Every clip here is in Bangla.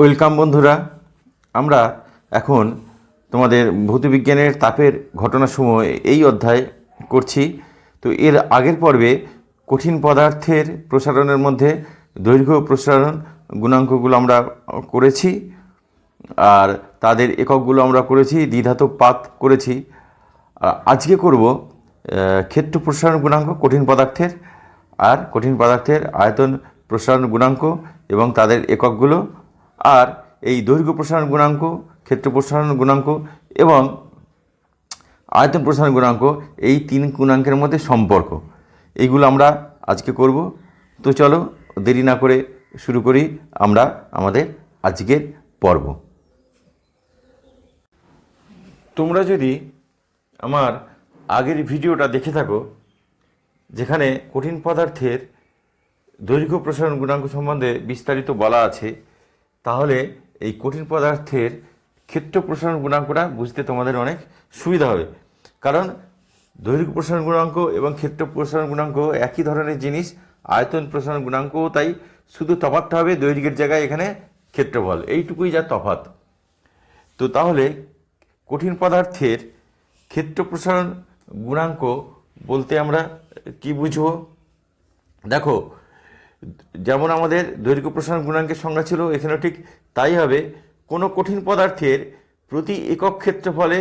ওয়েলকাম বন্ধুরা। আমরা এখন তোমাদের ভৌতবিজ্ঞানের তাপের ঘটনাসমূহ এই অধ্যায় করছি। তো এর আগের পর্বে কঠিন পদার্থের প্রসারণের মধ্যে দৈর্ঘ্য প্রসারণ গুণাঙ্কগুলো আমরা করেছি, আর তাদের এককগুলো আমরা করেছি দ্বিধাতব পাত করেছি। আজকে করব ক্ষেত্র প্রসারণ গুণাঙ্ক, কঠিন পদার্থের, আর কঠিন পদার্থের আয়তন প্রসারণ গুণাঙ্ক এবং তাদের এককগুলো আর এই দৈর্ঘ্য প্রসারণ গুণাঙ্ক, ক্ষেত্র প্রসারণ গুণাঙ্ক এবং আয়তন প্রসারণ গুণাঙ্ক এই তিন গুণাঙ্কের মধ্যে সম্পর্ক। এইগুলো আমরা আজকে করব। তো চলো, দেরি না করে শুরু করি আমরা আমাদের আজকের পর্ব। তোমরা যদি আমার আগের ভিডিওটা দেখে থাকো, যেখানে কঠিন পদার্থের দৈর্ঘ্য প্রসারণ গুণাঙ্ক সম্বন্ধে বিস্তারিত বলা আছে তাহলে এই কঠিন পদার্থের ক্ষেত্র প্রসারণ গুণাঙ্কটা বুঝতে তোমাদের অনেক সুবিধা হবে। কারণ দৈর্ঘ্য প্রসারণ গুণাঙ্ক এবং ক্ষেত্র প্রসারণ গুণাঙ্ক একই ধরনের জিনিস, আয়তন প্রসারণ গুণাঙ্কও তাই। শুধু তফাৎটা হবে দৈর্ঘ্যের জায়গায় এখানে ক্ষেত্রফল। এইটুকুই যা তফাৎ। তো তাহলে কঠিন পদার্থের ক্ষেত্র প্রসারণ গুণাঙ্ক বলতে আমরা কি বুঝব? দেখো যেমন আমাদের দৈর্ঘ্য প্রসারণ গুণাঙ্কের সংজ্ঞা ছিল, এখানেও ঠিক তাই হবে। কোনো কঠিন পদার্থের প্রতি একক ক্ষেত্রফলে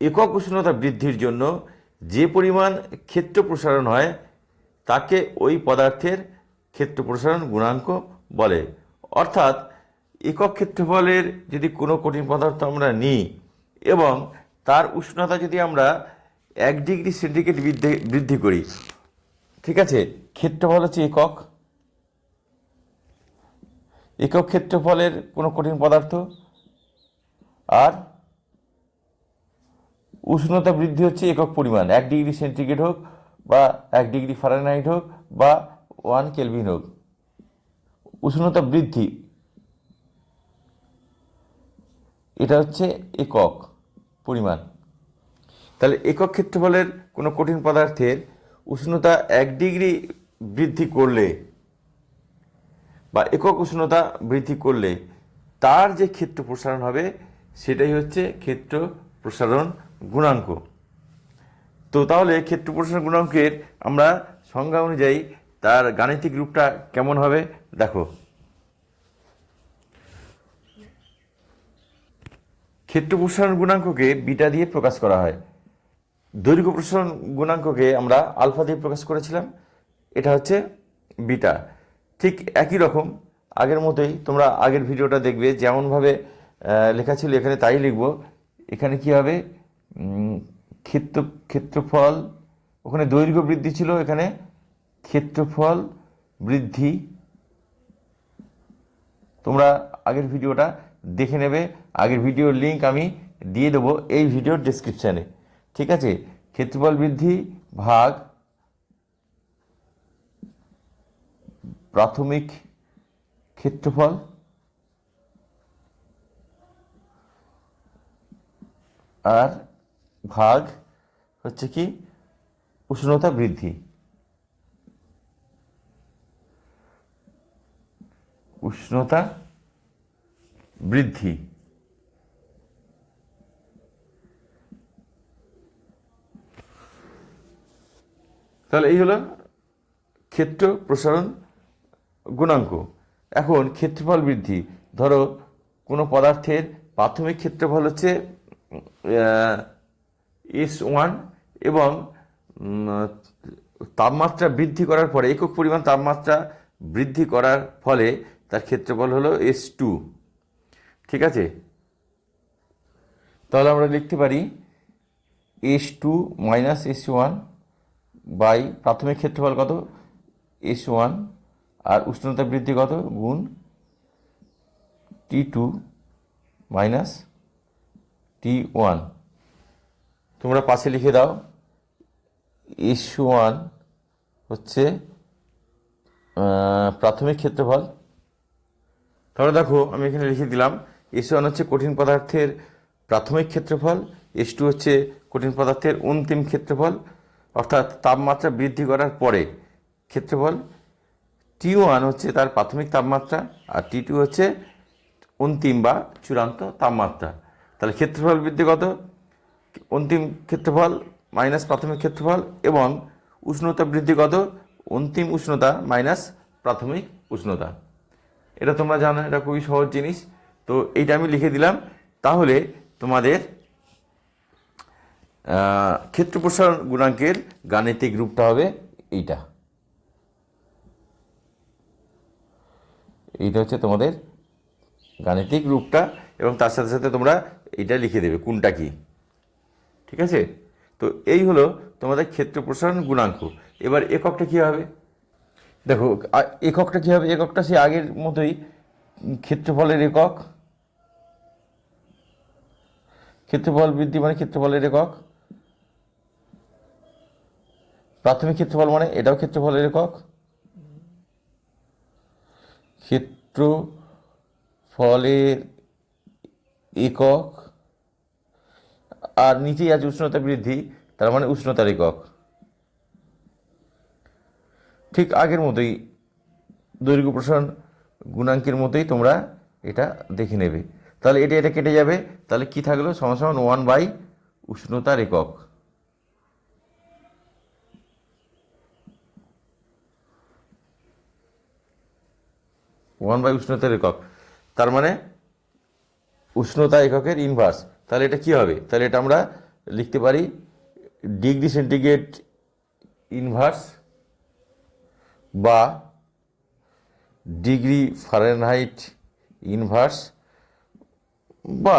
একক উষ্ণতা বৃদ্ধির জন্য যে পরিমাণ ক্ষেত্র প্রসারণ হয়, তাকে ওই পদার্থের ক্ষেত্র প্রসারণ গুণাঙ্ক বলে। অর্থাৎ একক ক্ষেত্রফলের যদি কোনো কঠিন পদার্থ আমরা নিই এবং তার উষ্ণতা যদি আমরা এক ডিগ্রি সেন্টিগ্রেড বৃদ্ধি বৃদ্ধি করি, ঠিক আছে? ক্ষেত্রফল হচ্ছে একক। একক ক্ষেত্রফলের কোনো কঠিন পদার্থ। আর উষ্ণতা বৃদ্ধি হচ্ছে একক পরিমাণ, এক ডিগ্রি সেন্টিগ্রেড হোক বা এক ডিগ্রি ফারেনহাইট হোক বা ওয়ান কেলভিন হোক। উষ্ণতা বৃদ্ধি, এটা হচ্ছে একক পরিমাণ। তাহলে একক ক্ষেত্রফলের কোনো কঠিন পদার্থের উষ্ণতা এক ডিগ্রি বৃদ্ধি করলে বা একক উষ্ণতা বৃদ্ধি করলে তার যে ক্ষেত্র প্রসারণ হবে, সেটাই হচ্ছে ক্ষেত্র প্রসারণ গুণাঙ্ক। তো তাহলে ক্ষেত্র প্রসারণ গুণাঙ্কের আমরা সংজ্ঞা অনুযায়ী তার গাণিতিক রূপটা কেমন হবে? দেখো। ক্ষেত্র প্রসারণ গুণাঙ্ককে বিটা দিয়ে প্রকাশ করা হয়। দৈর্ঘ্য প্রসারণ গুণাঙ্ককে আমরা আলফা দিয়ে প্রকাশ করেছিলাম। এটা হচ্ছে বিটা। ঠিক একই রকম। আগের মতোই তোমরা আগের ভিডিওটা দেখবে, যেমনভাবে লেখা ছিল, এখানে তাই লিখব। এখানে কি হবে? ক্ষেত্র, ক্ষেত্রফল, ওখানে দৈর্ঘ্য বৃদ্ধি ছিল, এখানে ক্ষেত্রফল বৃদ্ধি। তোমরা আগের ভিডিওটা দেখে নেবে। আগের ভিডিওর লিঙ্ক আমি দিয়ে দেবো এই ভিডিওর ডেসক্রিপশানে ঠিক আছে? ক্ষেত্রফল বৃদ্ধি ভাগ প্রাথমিক ক্ষেত্রফল, আর ভাগ হচ্ছে কি? উষ্ণতা বৃদ্ধি। উষ্ণতা বৃদ্ধি। তাহলে এই হলো ক্ষেত্র প্রসারণ গুণাঙ্ক। এখন ক্ষেত্রফল বৃদ্ধি। ধরো, কোনো পদার্থের প্রাথমিক ক্ষেত্রফল হচ্ছে এস ওয়ান এবং তাপমাত্রা বৃদ্ধি করার পরে, একক পরিমাণ তাপমাত্রা বৃদ্ধি করার ফলে তার ক্ষেত্রফল হলো এস টু। ঠিক আছে? তাহলে আমরা লিখতে পারি, S two minus S one by প্রাথমিক ক্ষেত্রফল কত? এস ওয়ান আর উষ্ণতা বৃদ্ধি কত? গুণ T two minus T one তোমরা পাশে লিখে দাও। এস ওয়ান হচ্ছে প্রাথমিক ক্ষেত্রফল। তাহলে দেখো, আমি এখানে লিখে দিলাম এস ওয়ান হচ্ছে কঠিন পদার্থের প্রাথমিক ক্ষেত্রফল এস টু হচ্ছে কঠিন পদার্থের অন্তিম ক্ষেত্রফল, অর্থাৎ তাপমাত্রা বৃদ্ধি করার পরে ক্ষেত্রফল টি ওয়ান হচ্ছে তার প্রাথমিক তাপমাত্রা আর টি টু হচ্ছে অন্তিম বা চূড়ান্ত তাপমাত্রা। তাহলে ক্ষেত্রফল বৃদ্ধি কত? অন্তিম ক্ষেত্রফল মাইনাস প্রাথমিক ক্ষেত্রফল এবং উষ্ণতা বৃদ্ধি কত? অন্তিম উষ্ণতা মাইনাস প্রাথমিক উষ্ণতা। এটা তোমরা জানো, এটা খুবই সহজ জিনিস। তো এইটা আমি লিখে দিলাম। তাহলে তোমাদের ক্ষেত্র প্রসারণ গুণাঙ্কের গাণিতিক রূপটা হবে এইটা। এইটা হচ্ছে তোমাদের গাণিতিক রূপটা এবং তার সাথে সাথে তোমরা এটা লিখে দেবে, কোনটা কি? ঠিক আছে? তো এই হলো তোমাদের ক্ষেত্র প্রসারণ গুণাঙ্ক। এবার এককটা কী হবে? দেখো এককটা কী হবে? এককটা সে আগের মতোই ক্ষেত্রফলের একক। ক্ষেত্রফল বৃদ্ধি মানে ক্ষেত্রফলের একক। প্রাথমিক ক্ষেত্রফল মানে এটাও ক্ষেত্রফলের একক। ক্ষেত্রফলের একক আর নিচেই আছে উষ্ণতা বৃদ্ধি, তার মানে উষ্ণতার একক। ঠিক আগের মতোই দৈর্ঘ্য প্রসারণ গুণাঙ্কের মতোই তোমরা এটা দেখে নেবে। তাহলে এটা এটা কেটে যাবে। তাহলে কি থাকল? সমান সমান ওয়ান বাই উষ্ণতার একক। ওয়ান বাই উষ্ণতার একক। তার মানে উষ্ণতা এককের ইনভার্স তাহলে এটা কি হবে? তাহলে এটা আমরা লিখতে পারি ডিগ্রি সেন্টিগ্রেড ইনভার্স বা ডিগ্রি ফারেনহাইট ইনভার্স বা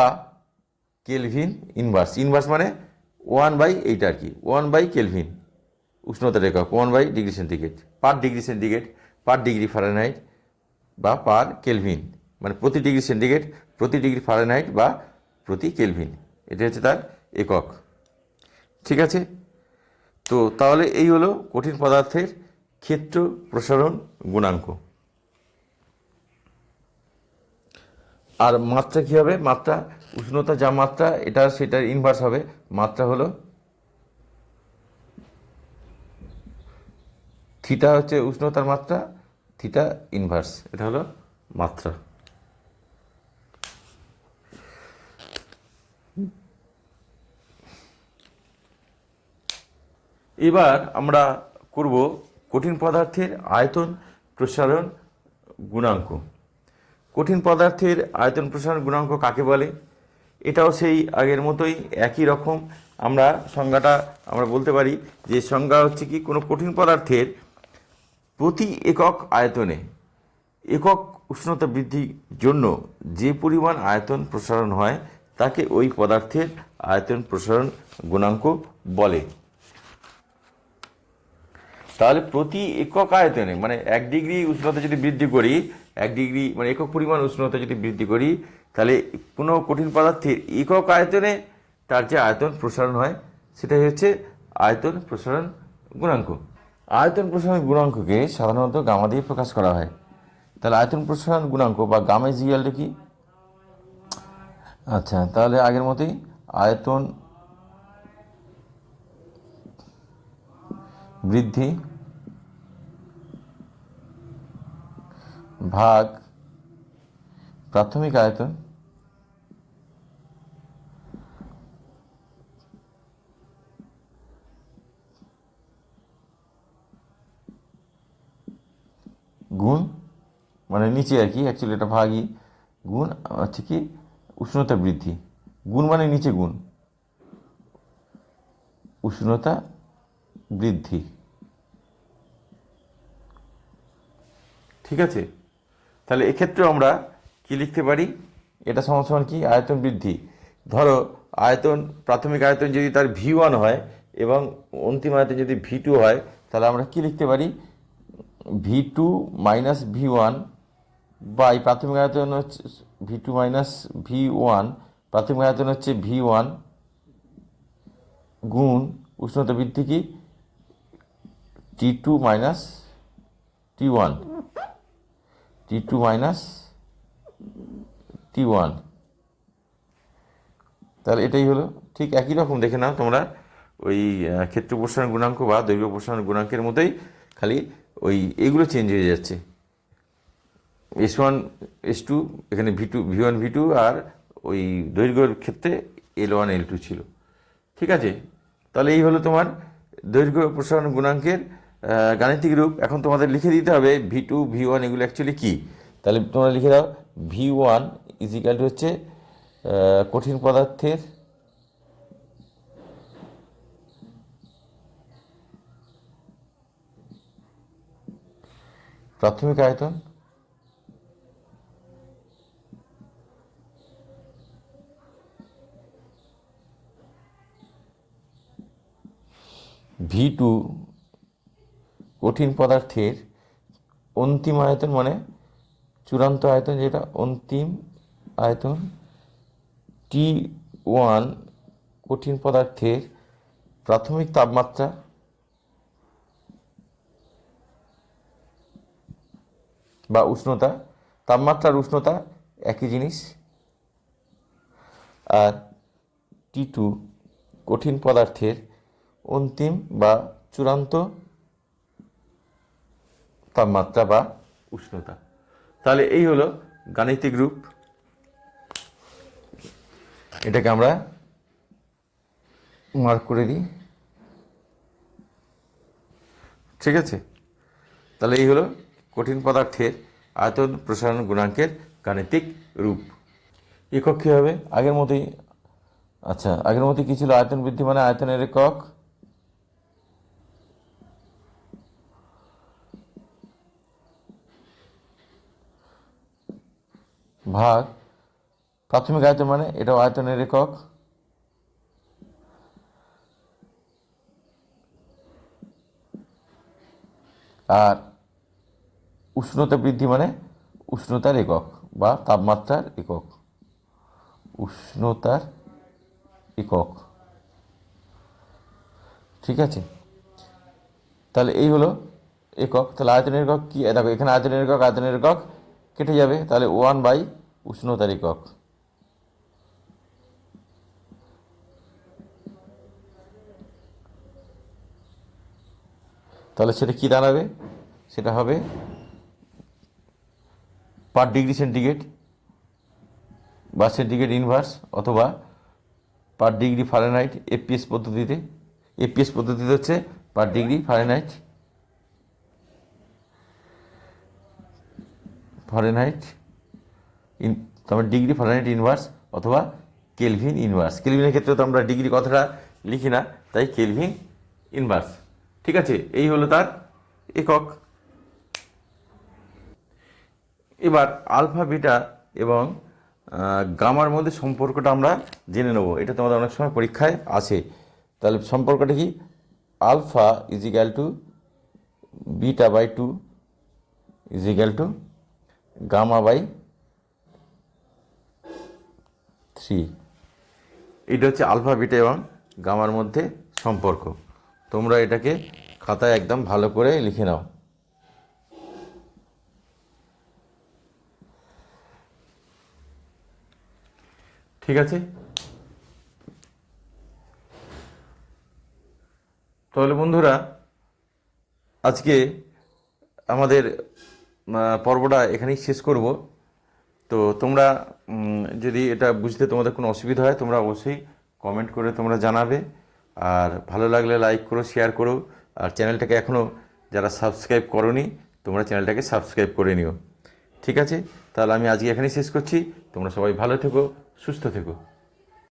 কেলভিন ইনভার্স ইনভার্স মানে ওয়ান বাই এইটা আর কি। ওয়ান বাই কেলভিন উষ্ণতার একক। One by degree centigrade per degree centigrade per degree Fahrenheit বা পার কেলভিন। মানে প্রতি ডিগ্রি সেন্টিগ্রেড, প্রতি ডিগ্রি ফারেনহাইট বা প্রতি কেলভিন। এটা হচ্ছে তার একক। ঠিক আছে? তো তাহলে এই হলো কঠিন পদার্থের ক্ষেত্র প্রসারণ গুণাঙ্ক। আর মাত্রা কী হবে? মাত্রা, উষ্ণতা যা মাত্রা, এটা সেটার ইনভার্স হবে। মাত্রা হলো থিটা হচ্ছে উষ্ণতার মাত্রা থিটা ইনভার্স এটা হলো মাত্রা। এবার আমরা করব কঠিন পদার্থের আয়তন প্রসারণ গুণাঙ্ক। কঠিন পদার্থের আয়তন প্রসারণ গুণাঙ্ক কাকে বলে? এটাও সেই আগের মতোই একই রকম। আমরা সংজ্ঞাটা আমরা বলতে পারি যে সংজ্ঞা হচ্ছে কি কোনো কঠিন পদার্থের প্রতি একক আয়তনে একক উষ্ণতা বৃদ্ধির জন্য যে পরিমাণ আয়তন প্রসারণ হয়, তাকে ওই পদার্থের আয়তন প্রসারণ গুণাঙ্ক বলে। তাহলে প্রতি একক আয়তনে মানে এক ডিগ্রি উষ্ণতা যদি বৃদ্ধি করি, এক ডিগ্রি মানে একক পরিমাণ উষ্ণতা যদি বৃদ্ধি করি, তাহলে কোনো কঠিন পদার্থের একক আয়তনে তার যে আয়তন প্রসারণ হয়, সেটাই হচ্ছে আয়তন প্রসারণ গুণাঙ্ক। আয়তন প্রসারণ গুণাঙ্ককে সাধারণত গামা দিয়ে প্রকাশ করা হয়। তাহলে আয়তন প্রসারণ গুণাঙ্ক বা গামা জিয়ালটা কি? আচ্ছা তাহলে আগের মতোই আয়তন বৃদ্ধি ভাগ প্রাথমিক আয়তন গুণ মানে নিচে আর কি অ্যাকচুয়ালি এটা ভাগই, গুণ হচ্ছে কি, উষ্ণতা বৃদ্ধি। গুণ মানে নিচে গুণ। উষ্ণতা বৃদ্ধি। ঠিক আছে? তাহলে এক্ষেত্রে আমরা কি লিখতে পারি? এটা সমান কি? আয়তন বৃদ্ধি। ধরো, আয়তন, প্রাথমিক আয়তন যদি তার ভি ওয়ান হয় এবং অন্তিম আয়তন যদি ভি টু হয়, তাহলে আমরা কি লিখতে পারি? V two minus V one by প্রাথমিক আয়তন হচ্ছে V two minus V one প্রাথমিক আয়তন হচ্ছে ভি ওয়ান গুণ উষ্ণতা বৃদ্ধি কি? T two minus T one T two minus T one তাহলে এটাই হলো। ঠিক একই রকম দেখে নাও তোমরা ওই ক্ষেত্র প্রসারণ গুণাঙ্ক বা দৈর্ঘ্য প্রসারণ গুণাঙ্কের মতোই খালি ওই এগুলো চেঞ্জ হয়ে যাচ্ছে। এস ওয়ান এস টু এখানে V two V one V two আর ওই দৈর্ঘ্যের ক্ষেত্রে এল ওয়ান এল টু ছিল। ঠিক আছে? তাহলে এই হলো তোমার দৈর্ঘ্য প্রসারণ গুণাঙ্কের গাণিতিক রূপ। এখন তোমাদের লিখে দিতে হবে ভি টু ভি ওয়ান এগুলো অ্যাকচুয়ালি কী? তাহলে তোমরা লিখে দাও ভি ওয়ান ইজিক্যাল হচ্ছে কঠিন পদার্থের প্রাথমিক আয়তন? ভি টু কঠিন পদার্থের অন্তিম আয়তন মানে চূড়ান্ত আয়তন যেটা, অন্তিম আয়তন টি ওয়ান কঠিন পদার্থের প্রাথমিক তাপমাত্রা বা উষ্ণতা, তাপমাত্রার উষ্ণতা একই জিনিস। আর টি টু কঠিন পদার্থের অন্তিম বা চূড়ান্ত তাপমাত্রা বা উষ্ণতা। তাহলে এই হলো গাণিতিক রূপ। এটাকে আমরা মার্ক করে দিই। ঠিক আছে? তাহলে এই হলো কঠিন পদার্থের আয়তন প্রসারণ গুণাঙ্কের গাণিতিক রূপ। একক কী হবে? আগের মতোই আচ্ছা আগের মতোই কী ছিল? আয়তন বৃদ্ধি মানে আয়তনের একক। ভাগ, প্রাথমিক আয়তন মানে এটাও আয়তনের একক। আর উষ্ণতা বৃদ্ধি মানে উষ্ণতার একক বা তাপমাত্রার একক। উষ্ণতার একক। ঠিক আছে? তাহলে এই হলো একক। তাহলে আয়তনের একক কি? দেখো, এখানে আয়তনের একক আয়তনের একক কেটে যাবে। তাহলে ওয়ান বাই উষ্ণতার একক। তাহলে সেটা কী দাঁড়াবে? সেটা হবে পার ডিগ্রি সেন্টিগ্রেড বা সেন্টিগ্রেড ইনভার্স অথবা পার ডিগ্রি ফারেনহাইট এপিএস পদ্ধতিতে এপিএস পদ্ধতিতে হচ্ছে per degree Fahrenheit Fahrenheit in তোমার ডিগ্রি ফারেনহাইট ইনভার্স অথবা কেলভিন ইনভার্স কেলভিনের ক্ষেত্রে তো আমরা ডিগ্রি কথাটা লিখি না, তাই কেলভিন ইনভার্স ঠিক আছে? এই হলো তার একক এবার আলফা, বিটা এবং গামার মধ্যে সম্পর্কটা আমরা জেনে নেব। এটা তোমাদের অনেক সময় পরীক্ষায় আছে। তাহলে সম্পর্কটা কি? Alpha is equal to beta by two is equal to gamma by three এটা হচ্ছে আলফা, বিটা এবং গামার মধ্যে সম্পর্ক। তোমরা এটাকে খাতায় একদম ভালো করে লিখে নাও। ঠিক আছে? তাহলে বন্ধুরা, আজকে আমাদের পর্বটা এখানেই শেষ করব। তো তোমরা যদি এটা বুঝতে তোমাদের কোনো অসুবিধা হয়, তোমরা অবশ্যই কমেন্ট করে তোমরা জানাবে। আর ভালো লাগলে লাইক করো শেয়ার করো। আর চ্যানেলটাকে এখনও যারা সাবস্ক্রাইব করনি, তোমরা চ্যানেলটাকে সাবস্ক্রাইব করে নিও। ঠিক আছে? তাহলে আমি আজকে এখানেই শেষ করছি। তোমরা সবাই ভালো থেকো। সুস্থ থেকো